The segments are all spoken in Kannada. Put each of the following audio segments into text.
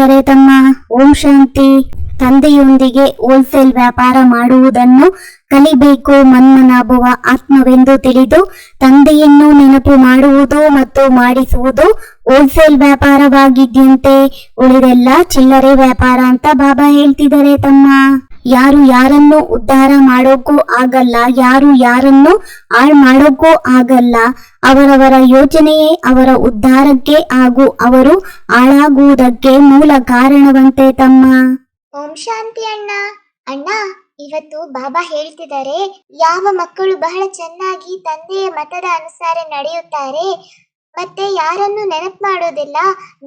ಗೆಳೆಯರೇ ತಮ್ಮ ಓಂ ಶಾಂತಿ ತಂದೆಯೊಂದಿಗೆ ಹೋಲ್ಸೇಲ್ ವ್ಯಾಪಾರ ಮಾಡುವುದನ್ನು ಕಲಿಬೇಕು. ಮನ್ಮನಾಭವ ಆತ್ಮವೆಂದು ತಿಳಿದು ತಂದೆಯನ್ನು ನೆನಪು ಮಾಡುವುದು ಮತ್ತು ಮಾಡಿಸುವುದು ಹೋಲ್ಸೇಲ್ ವ್ಯಾಪಾರವಾಗಿದ್ದಂತೆ ಉಳಿದೆಲ್ಲ ಚಿಲ್ಲರೆ ವ್ಯಾಪಾರ ಅಂತ ಬಾಬಾ ಹೇಳ್ತಿದ್ದಾರೆ ತಮ್ಮ. ಯಾರು ಯಾರನ್ನು ಉದ್ಧಾರ ಮಾಡೋಕ್ಕೂ ಆಗಲ್ಲ, ಯಾರು ಯಾರನ್ನು ಹಾಳು ಮಾಡೋಕ್ಕೂ ಆಗಲ್ಲ. ಅವರವರ ಯೋಚನೆಯೇ ಅವರ ಉದ್ಧಾರಕ್ಕೆ ಹಾಗೂ ಅವರು ಹಾಳಾಗುವುದಕ್ಕೆ ಮೂಲ ಕಾರಣವಂತೆ ತಮ್ಮ. ಓಂ ಶಾಂತಿ ಅಣ್ಣ. ಅಣ್ಣ, ಇವತ್ತು ಬಾಬಾ ಹೇಳ್ತಿದ್ದಾರೆ, ಯಾವ ಮಕ್ಕಳು ಬಹಳ ಚೆನ್ನಾಗಿ ತಂದೆಯ ಮತದ ಅನುಸಾರ ನಡೆಯುತ್ತಾರೆ, ಮತ್ತೆ ಯಾರನ್ನು ನೆನಪು ಮಾಡೋದಿಲ್ಲ,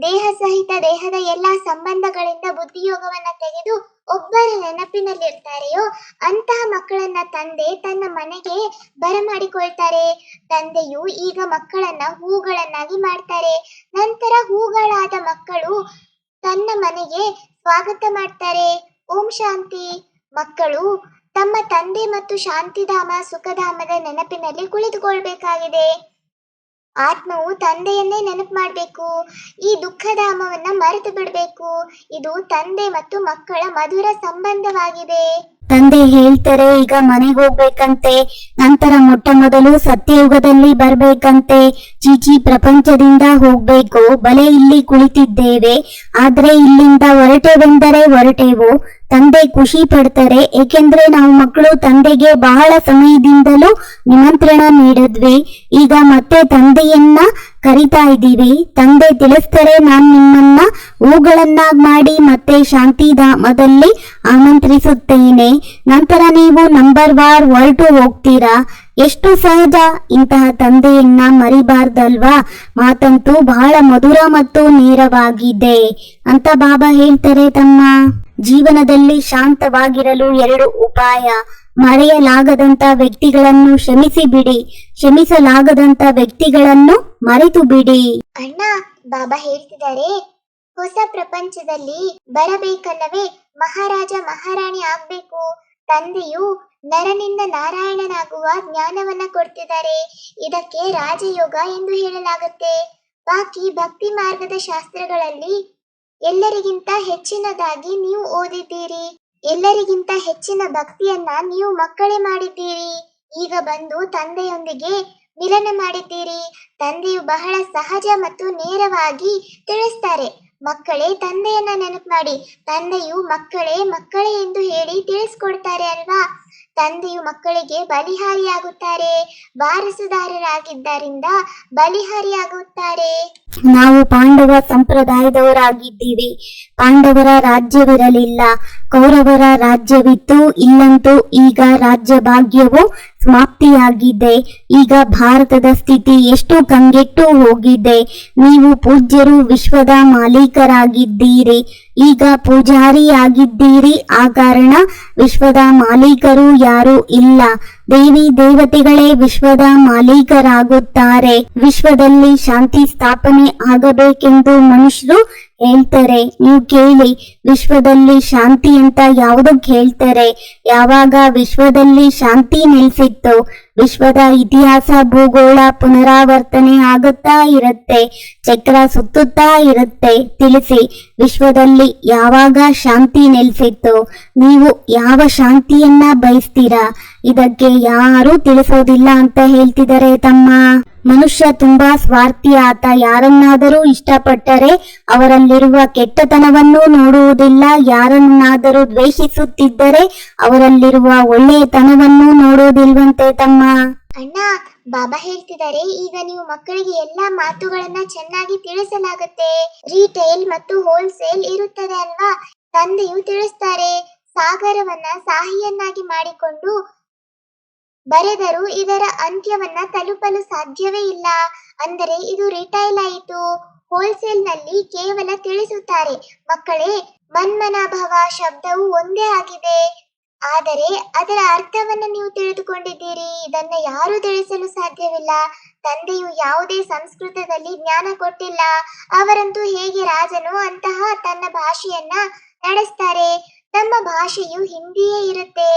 ದೇಹ ಸಹಿತ ದೇಹದ ಎಲ್ಲಾ ಸಂಬಂಧಗಳಿಂದ ಬುದ್ಧಿಯೋಗವನ್ನ ತೆಗೆದು ಒಬ್ಬರ ನೆನಪಿನಲ್ಲಿರ್ತಾರೆಯೋ, ಅಂತಹ ಮಕ್ಕಳನ್ನ ತಂದೆ ತನ್ನ ಮನೆಗೆ ಬರಮಾಡಿಕೊಳ್ತಾರೆ. ತಂದೆಯು ಈಗ ಮಕ್ಕಳನ್ನ ಹೂಗಳನ್ನಾಗಿ ಮಾಡ್ತಾರೆ. ನಂತರ ಹೂಗಳಾದ ಮಕ್ಕಳು ತನ್ನ ಮನೆಗೆ ಸ್ವಾಗತ ಮಾಡ್ತಾರೆ. ಓಂ ಶಾಂತಿ. ಮಕ್ಕಳು ತಮ್ಮ ತಂದೆ ಮತ್ತು ಶಾಂತಿಧಾಮ, ಸುಖಧಾಮದ ನೆನಪಿನಲ್ಲಿ ಕುಳಿತುಕೊಳ್ಬೇಕಾಗಿದೆ. ಆತ್ಮವು ತಂದೆಯನ್ನೇ ನೆನಪು ಮಾಡಬೇಕು. ಈ ದುಃಖಧಾಮವನ್ನ ಮರೆತು ಬಿಡಬೇಕು. ಇದು ತಂದೆ ಮತ್ತು ಮಕ್ಕಳ ಮಧುರ ಸಂಬಂಧವಾಗಿದೆ. ತಂದೆ ಹೇಳ್ತಾರೆ, ಈಗ ಮನೆಗೆ ಹೋಗ್ಬೇಕಂತೆ, ನಂತರ ಮೊಟ್ಟ ಮೊದಲು ಸತ್ಯಯುಗದಲ್ಲಿ ಬರ್ಬೇಕಂತೆ, ಚೀಚಿ ಪ್ರಪಂಚದಿಂದ ಹೋಗ್ಬೇಕು, ಬಲೆ ಇಲ್ಲಿ ಕುಳಿತಿದ್ದೇವೆ, ಆದ್ರೆ ಇಲ್ಲಿಂದ ಹೊರಟೆವೆಂದರೆ ಹೊರಟೆವು, ತಂದೆ ಖುಷಿ ಪಡ್ತಾರೆ, ಏಕೆಂದ್ರೆ ನಾವು ಮಕ್ಕಳು ತಂದೆಗೆ ಬಹಳ ಸಮಯದಿಂದಲೂ ನಿಮಂತ್ರಣ ನೀಡಿದ್ವಿ, ಈಗ ಮತ್ತೆ ತಂದೆಯನ್ನ ಕರಿತಾ ಇದ್ದೀವಿ ತಂದೆ ತಿಳಿಸ್ತಾರೆ, ನಾನ್ ನಿಮ್ಮನ್ನ ಹೂಗಳನ್ನಾಗಿ ಮಾಡಿ ಮತ್ತೆ ಶಾಂತಿಧಾಮದಲ್ಲಿ ಆಮಂತ್ರಿಸುತ್ತೇನೆ. ನಂತರ ನೀವು ನಂಬರ್ ವಾರ್ ಹೊರಟು ಹೋಗ್ತೀರಾ? ಎಷ್ಟು ಸಹಜ? ಇಂತಹ ತಂದೆಯನ್ನ ಮರಿಬಾರ್ದಲ್ವಾ? ಮಾತಂತೂ ಬಹಳ ಮಧುರ ಮತ್ತು ನೇರವಾಗಿದೆ. ಅಂತ ಬಾಬಾ ಹೇಳ್ತಾರೆ ತಮ್ಮ. ಜೀವನದಲ್ಲಿ ಶಾಂತವಾಗಿರಲು ಎರಡು ಉಪಾಯ. ಮರೆಯಲಾಗದಂತ ವ್ಯಕ್ತಿಗಳನ್ನು ಶ್ರಮಿಸಿ ಬಿಡಿ ಶ್ರಮಿಸಲಾಗದಂತ ವ್ಯಕ್ತಿಗಳನ್ನು ಮರೆತು ಬಿಡಿ ಅಣ್ಣ, ಬಾಬಾ ಹೇಳ್ತಿದ್ದಾರೆ ಹೊಸ ಪ್ರಪಂಚದಲ್ಲಿ ಬರಬೇಕಲ್ಲವೇ? ಮಹಾರಾಜ, ಮಹಾರಾಣಿ ಆಗ್ಬೇಕು. ತಂದೆಯು ನರನಿಂದ ನಾರಾಯಣನಾಗುವ ಜ್ಞಾನವನ್ನ ಕೊಡ್ತಿದ್ದಾರೆ. ಇದಕ್ಕೆ ರಾಜಯೋಗ ಎಂದು ಹೇಳಲಾಗುತ್ತೆ. ಬಾಕಿ ಭಕ್ತಿ ಮಾರ್ಗದ ಶಾಸ್ತ್ರಗಳಲ್ಲಿ ಎಲ್ಲರಿಗಿಂತ ಹೆಚ್ಚಿನದಾಗಿ ನೀವು ಓದಿದ್ದೀರಿ. ಎಲ್ಲರಿಗಿಂತ ಹೆಚ್ಚಿನ ಭಕ್ತಿಯನ್ನ ನೀವು ಮಕ್ಕಳೇ ಮಾಡಿದ್ದೀರಿ. ಈಗ ಬಂದು ತಂದೆಯೊಂದಿಗೆ ಮಿಲನ ಮಾಡಿದ್ದೀರಿ. ತಂದೆಯು ಬಹಳ ಸಹಜ ಮತ್ತು ನೇರವಾಗಿ ತಿಳಿಸ್ತಾರೆ. ಮಕ್ಕಳೇ ತಂದೆಯನ್ನ ನೆನಪು ಮಾಡಿ. ತಂದೆಯು ಮಕ್ಕಳೇ ಮಕ್ಕಳೇ ಎಂದು ಹೇಳಿ ತಿಳಿಸ್ಕೊಡ್ತಾರೆ ಅಲ್ವಾ? ತಂದೆಯು ಮಕ್ಕಳಿಗೆ ಬಲಿಹಾರಿಯಾಗುತ್ತಾರೆ. ವಾರಸುದಾರರಾಗಿದ್ದರಿಂದ ಬಲಿಹಾರಿಯಾಗುತ್ತಾರೆ. ನಾವು ಪಾಂಡವ ಸಂಪ್ರದಾಯದವರಾಗಿದ್ದೀವಿ. ಪಾಂಡವರ ರಾಜ್ಯವಿರಲಿಲ್ಲ. ಕೌರವರ ರಾಜ್ಯವಿತ್ತು ಇಲ್ಲಂತೂ ಈಗ ರಾಜ್ಯ ಭಾಗ್ಯವು ಸಮಾಪ್ತಿಯಾಗಿದೆ. ಈಗ ಭಾರತದ ಸ್ಥಿತಿ ಎಷ್ಟು ಕಂಗೆಟ್ಟು ಹೋಗಿದೆ. ನೀವು ಪೂಜ್ಯರು, ವಿಶ್ವದ ಮಾಲೀಕರಾಗಿದ್ದೀರಿ. ಈಗ ಪೂಜಾರಿಯಾಗಿದ್ದೀರಿ. ಆ ಕಾರಣ ವಿಶ್ವದ ಮಾಲೀಕರು ಯಾರು ಇಲ್ಲ. ದೇವಿ ದೇವತೆಗಳೇ ವಿಶ್ವದ ಮಾಲೀಕರಾಗುತ್ತಾರೆ. ವಿಶ್ವದಲ್ಲಿ ಶಾಂತಿ ಸ್ಥಾಪನೆ ಆಗಬೇಕೆಂದು ಮನುಷ್ಯರು ಹೇಳ್ತಾರೆ. ನೀವು ಕೇಳಿ, ವಿಶ್ವದಲ್ಲಿ ಶಾಂತಿ ಅಂತ ಯಾವುದಕ್ಕೆ ಹೇಳ್ತಾರೆ ಯಾವಾಗ ವಿಶ್ವದಲ್ಲಿ ಶಾಂತಿ ನೆಲೆಸಿತ್ತು, ವಿಶ್ವದ ಇತಿಹಾಸ, ಭೂಗೋಳ ಪುನರಾವರ್ತನೆ ಆಗುತ್ತಾ ಇರುತ್ತೆ, ಚಕ್ರ ಸುತ್ತುತ್ತಾ ಇರುತ್ತೆ. ತಿಳಿಸಿ, ವಿಶ್ವದಲ್ಲಿ ಯಾವಾಗ ಶಾಂತಿ ನೆಲೆಸಿತ್ತು, ನೀವು ಯಾವ ಶಾಂತಿಯನ್ನ ಬಯಸ್ತೀರಾ? ಇದಕ್ಕೆ ಯಾರೂ ತಿಳಿಸೋದಿಲ್ಲ ಅಂತ ಹೇಳ್ತಿದ್ದಾರೆ ತಮ್ಮ. ಮನುಷ್ಯ ತುಂಬಾ ಸ್ವಾರ್ಥಿ ಆತ. ಯಾರನ್ನಾದರೂ ಇಷ್ಟಪಟ್ಟರೆ ಅವರಲ್ಲಿರುವ ಕೆಟ್ಟತನವನ್ನು ನೋಡುವುದಿಲ್ಲ. ಯಾರನ್ನಾದರೂ ದ್ವೇಷಿಸುತ್ತಿದ್ದರೆ ಅವರಲ್ಲಿರುವ ಒಳ್ಳೆಯತನವನ್ನು ನೋಡುವುದಿಲ್ವಂತೆ ತಮ್ಮ. ಅಣ್ಣ, ಬಾಬಾ ಹೇಳ್ತಿದ್ದಾರೆ, ಈಗ ನೀವು ಮಕ್ಕಳಿಗೆ ಎಲ್ಲಾ ಮಾತುಗಳನ್ನ ಚೆನ್ನಾಗಿ ತಿಳಿಸಲಾಗುತ್ತೆ. ರೀಟೇಲ್ ಮತ್ತು ಹೋಲ್ಸೇಲ್ ಇರುತ್ತದೆ ಅಲ್ವಾ? ತಂದೆಯು ತಿಳಿಸ್ತಾರೆ, ಸಾಗರವನ್ನ ಸಾಹಿಯನ್ನಾಗಿ ಮಾಡಿಕೊಂಡು ಬರೆದರೂ ಇದರ ಅಂತ್ಯವನ್ನ ತಲುಪಲು ಸಾಧ್ಯವೇ ಇಲ್ಲ. ಅಂದರೆ ಇದು ರಿಟೈಲ್ ಆಯಿತು. ಹೋಲ್ಸೇಲ್ನಲ್ಲಿ ಕೇವಲ ತಿಳಿಸುತ್ತಾರೆ. ಮಕ್ಕಳೇ, ಮನ್ಮನಾಭವ ಶಬ್ದವು ಒಂದೇ ಆಗಿದೆ. ಆದರೆ ಅದರ ಅರ್ಥವನ್ನ ನೀವು ತಿಳಿದುಕೊಂಡಿದ್ದೀರಿ. ಇದನ್ನ ಯಾರು ತಿಳಿಸಲು ಸಾಧ್ಯವಿಲ್ಲ. ತಂದೆಯು ಯಾವುದೇ ಸಂಸ್ಕೃತದಲ್ಲಿ ಜ್ಞಾನ ಕೊಟ್ಟಿಲ್ಲ. ಅವರಂತೂ ಹೇಗೆ ರಾಜನು ಅಂತಹ ತನ್ನ ಭಾಷೆಯನ್ನ ನಡೆಸ್ತಾರೆ? ತಮ್ಮ ಭಾಷೆಯು ಹಿಂದಿಯೇ ಇರುತ್ತೆ.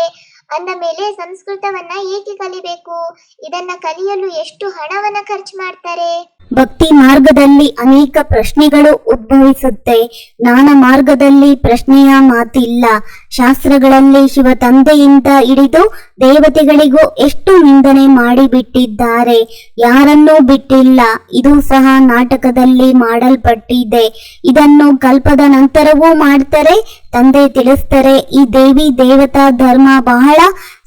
ಅಂದ ಮೇಲೆ ಸಂಸ್ಕೃತವನ್ನ ಏಕೆ ಕಲಿಬೇಕು? ಇದನ್ನ ಕಲಿಯಲು ಎಷ್ಟು ಹಣವನ್ನ ಖರ್ಚು ಮಾಡ್ತಾರೆ? ಭಕ್ತಿ ಮಾರ್ಗದಲ್ಲಿ ಅನೇಕ ಪ್ರಶ್ನೆಗಳು ಉದ್ಭವಿಸುತ್ತೆ. ಜ್ಞಾನ ಮಾರ್ಗದಲ್ಲಿ ಪ್ರಶ್ನೆಯ ಮಾತಿಲ್ಲ. ಶಾಸ್ತ್ರಗಳಲ್ಲಿ ಶಿವ ತಂದೆಯಿಂದ ಹಿಡಿದು ದೇವತೆಗಳಿಗೂ ಎಷ್ಟು ನಿಂದನೆ ಮಾಡಿಬಿಟ್ಟಿದ್ದಾರೆ. ಯಾರನ್ನೂ ಬಿಟ್ಟಿಲ್ಲ. ಇದು ಸಹ ನಾಟಕದಲ್ಲಿ ಮಾಡಲ್ಪಟ್ಟಿದೆ. ಇದನ್ನು ಕಲ್ಪದ ನಂತರವೂ ಮಾಡ್ತಾರೆ, ತಂದೆ ತಿಳಿಸ್ತಾರೆ. ಈ ದೇವಿ ದೇವತಾ ಧರ್ಮ ಬಹಳ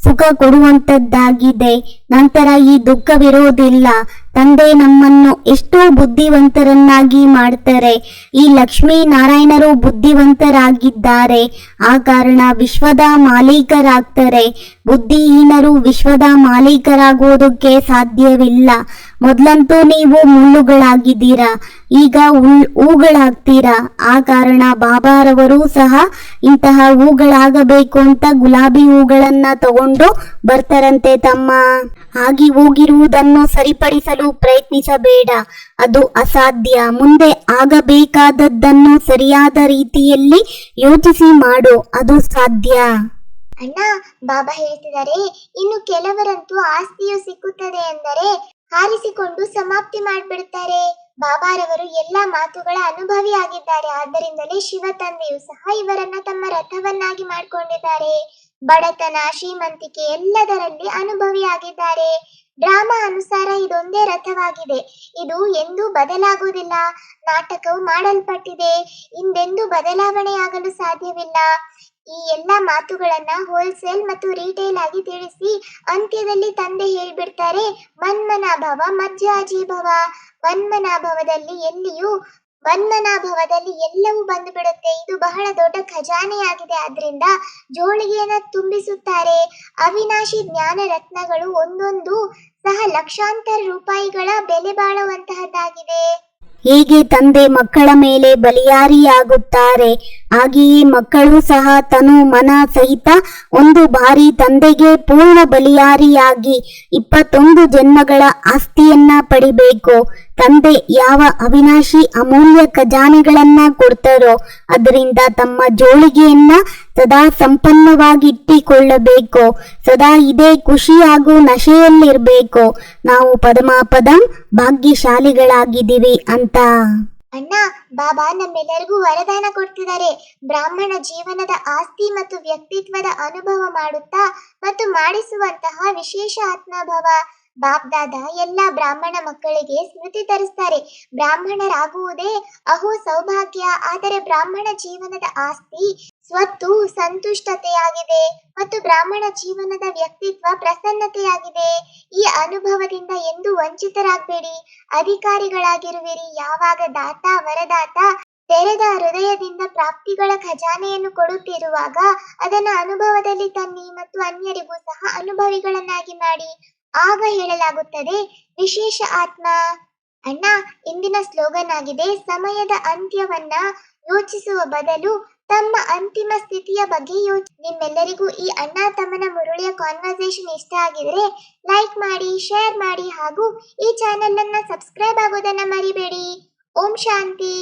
ಸುಖ ಕೊಡುವಂತದ್ದಾಗಿದೆ. ನಂತರ ಈ ದುಃಖವಿರುವುದಿಲ್ಲ. ತಂದೆ ನಮ್ಮನ್ನು ಎಷ್ಟೋ ಬುದ್ಧಿವಂತರನ್ನಾಗಿ ಮಾಡ್ತಾರೆ. ಈ ಲಕ್ಷ್ಮೀ ನಾರಾಯಣರು ಬುದ್ಧಿವಂತರಾಗಿದ್ದಾರೆ. ಆ ಕಾರಣ ವಿಶ್ವದ ಮಾಲೀಕರಾಗ್ತಾರೆ. ಬುದ್ಧಿಹೀನರು ವಿಶ್ವದ ಮಾಲೀಕರಾಗುವುದಕ್ಕೆ ಸಾಧ್ಯವಿಲ್ಲ. ಮೊದಲಂತೂ ನೀವು ಮುಳ್ಳುಗಳಾಗಿದ್ದೀರಾ. ಈಗ ಉಳ್, ಹೂಗಳಾಗ್ತೀರಾ. ಆ ಕಾರಣ ಬಾಬಾರವರು ಸಹ ಇಂತಹ ಹೂಗಳಾಗಬೇಕು ಅಂತ ಗುಲಾಬಿ ಹೂಗಳನ್ನ ತಗೊಂಡು ಬರ್ತಾರಂತೆ ತಮ್ಮ. ಆಗಿ ಹೋಗಿರುವುದನ್ನು ಸರಿಪಡಿಸಲು ಪ್ರಯತ್ನಿಸಬೇಡ. ಅದು ಅಸಾಧ್ಯ. ಮುಂದೆ ಆಗಬೇಕಾದದ್ದನ್ನು ಸರಿಯಾದ ರೀತಿಯಲ್ಲಿ ಯೋಚಿಸಿ ಮಾಡು. ಅದು ಸಾಧ್ಯ. ಅಣ್ಣ, ಬಾಬಾ ಹೇಳ್ತಿದ್ದಾರೆ, ಇನ್ನು ಕೆಲವರಂತೂ ಆಸ್ತಿಯು ಸಿಕ್ಕುತ್ತದೆ ಎಂದರೆ ಹಾರಿಸಿಕೊಂಡು ಸಮಾಪ್ತಿ ಮಾಡಿಬಿಡುತ್ತಾರೆ. ಬಾಬಾರವರು ಎಲ್ಲ ಮಾತುಗಳ ಅನುಭವಿ ಆಗಿದ್ದಾರೆ. ಆದ್ದರಿಂದಲೇ ಶಿವ ತಂದೆಯು ಸಹ ಇವರನ್ನ ತಮ್ಮ ರಥವನ್ನಾಗಿ ಮಾಡ್ಕೊಂಡಿದ್ದಾರೆ. ಬಡತನ, ಶ್ರೀಮಂತಿಕೆ ಎಲ್ಲದರಲ್ಲಿ ಅನುಭವಿಯಾಗಿದ್ದಾರೆ. ಡ್ರಾಮಾ ಅನುಸಾರ ಇದೊಂದೇ ರಥವಾಗಿದೆ. ಇದು ಎಂದೂ ಬದಲಾಗುವುದಿಲ್ಲ. ನಾಟಕವು ಮಾಡಲ್ಪಟ್ಟಿದೆ. ಹಿಂದೆಂದೂ ಬದಲಾವಣೆಯಾಗಲು ಸಾಧ್ಯವಿಲ್ಲ. ಈ ಎಲ್ಲ ಮಾತುಗಳನ್ನ ಹೋಲ್ಸೇಲ್ ಮತ್ತು ರೀಟೇಲ್ ಆಗಿ ತಿಳಿಸಿ ಅಂತ್ಯದಲ್ಲಿ ತಂದೆ ಹೇಳ್ಬಿಡ್ತಾರೆ, ಮನ್ಮನಾಭವ ಮಧ್ಯಾಜೀಭವ ಮನ್ಮನಾಭವದಲ್ಲಿ ಎಲ್ಲಿಯೂ ಮನ್ಮನಾಭವದಲ್ಲಿ ಎಲ್ಲವೂ ಬಂದು ಬಿಡುತ್ತೆ. ಇದು ಬಹಳ ದೊಡ್ಡ ಖಜಾನೆಯಾಗಿದೆ. ಆದ್ರಿಂದ ಜೋಳಿಗೆಯನ್ನ ತುಂಬಿಸುತ್ತಾರೆ. ಅವಿನಾಶಿ ಜ್ಞಾನ ರತ್ನಗಳು ಒಂದೊಂದು ಸಹ ಲಕ್ಷಾಂತರ ರೂಪಾಯಿಗಳ ಬೆಲೆ ಬಾಳುವಂತಹದ್ದಾಗಿದೆ. ಹೀಗೆ ತಂದೆ ಮಕ್ಕಳ ಮೇಲೆ ಬಲಿಯಾರಿಯಾಗುತ್ತಾರೆ. ಹಾಗೆಯೇ ಮಕ್ಕಳು ಸಹ ತನು ಮನ ಸಹಿತ ಒಂದು ಬಾರಿ ತಂದೆಗೆ ಪೂರ್ಣ ಬಲಿಯಾರಿಯಾಗಿ ಇಪ್ಪತ್ತೊಂದು ಜನ್ಮಗಳ ಆಸ್ತಿಯನ್ನ ಪಡಿಬೇಕು. ತಂದೆ ಯಾವ ಅವಿನಾಶಿ ಅಮೂಲ್ಯ ಖಜಾನೆಗಳನ್ನ ಕೊಡ್ತಾರೋ ಅದರಿಂದ ತಮ್ಮ ಜೋಳಿಗೆಯನ್ನ ಸದಾ ಸಂಪನ್ನವಾಗಿಟ್ಟಿಕೊಳ್ಳಬೇಕು, ಸದಾ ಇದೇ ಖುಷಿ ಹಾಗೂ ನಶೆಯಲ್ಲಿರ್ಬೇಕು. ನಾವು ಪದಮಾಪದಂ ಭಾಗ್ಯಶಾಲಿಗಳಾಗಿದ್ದೀವಿ ಅಂತ. ಅಣ್ಣ, ಬಾಬಾ ನಮ್ಮೆಲ್ಲರಿಗೂ ವರದಾನ ಕೊಡ್ತಿದ್ದಾರೆ. ಬ್ರಾಹ್ಮಣ ಜೀವನದ ಆಸ್ತಿ ಮತ್ತು ವ್ಯಕ್ತಿತ್ವದ ಅನುಭವ ಮಾಡುತ್ತಾ ಮತ್ತು ಮಾಡಿಸುವಂತಹ ವಿಶೇಷ ಆತ್ಮಭವ. ಬಾಬ್ದಾದ ಎಲ್ಲ ಬ್ರಾಹ್ಮಣ ಮಕ್ಕಳಿಗೆ ಸ್ಮೃತಿ ತರಿಸ್ತಾರೆ. ಬ್ರಾಹ್ಮಣರಾಗುವುದೇ ಅಹೋ ಸೌಭಾಗ್ಯ. ಆದರೆ ಬ್ರಾಹ್ಮಣ ಜೀವನದ ಆಸ್ತಿ ಸ್ವತ್ತು ಸಂತುಷ್ಟತೆಯಾಗಿದೆ ಮತ್ತು ಬ್ರಾಹ್ಮಣ ಜೀವನದ ವ್ಯಕ್ತಿತ್ವ ಪ್ರಸನ್ನತೆಯಾಗಿದೆ. ಈ ಅನುಭವದಿಂದ ಎಂದು ವಂಚಿತರಾಗಬೇಡಿ. ಅಧಿಕಾರಿಗಳಾಗಿರುವಿರಿ. ಯಾವಾಗ ದಾತ, ವರದಾತ ತೆರೆದ ಹೃದಯದಿಂದ ಪ್ರಾಪ್ತಿಗಳ ಖಜಾನೆಯನ್ನು ಕೊಡುತ್ತಿರುವಾಗ ಅದನ್ನ ಅನುಭವದಲ್ಲಿ ತನ್ನಿ ಮತ್ತು ಅನ್ಯರಿಗೂ ಸಹ ಅನುಭವಿಗಳನ್ನಾಗಿ ಮಾಡಿ. ಆಗ ಹೇಳಲಾಗುತ್ತದೆ, ವಿಶೇಷ ಆತ್ಮ. ಅಣ್ಣ, ಇಂದಿನ ಸ್ಲೋಗನ್ ಆಗಿದೆ ಸಮಯದ ಅಂತ್ಯವನ್ನ ಯೋಚಿಸುವ ಬದಲು ತಮ್ಮ ಅಂತಿಮ ಸ್ಥಿತಿಯ ಬಗ್ಗೆ ಯೋಚಿಸಿ ನಿಮ್ಮೆಲ್ಲರಿಗೂ ಈ ಅಣ್ಣ ತಮ್ಮನ ಮುರುಳಿಯ ಕಾನ್ವರ್ಸೇಷನ್ ಇಷ್ಟ ಆಗಿದ್ರೆ ಲೈಕ್ ಮಾಡಿ ಶೇರ್ ಮಾಡಿ ಹಾಗೂ ಈ ಚಾನೆಲ್ ಅನ್ನ ಸಬ್ಸ್ಕ್ರೈಬ್ ಆಗೋದನ್ನ ಮರಿಬೇಡಿ. ಓಂ ಶಾಂತಿ.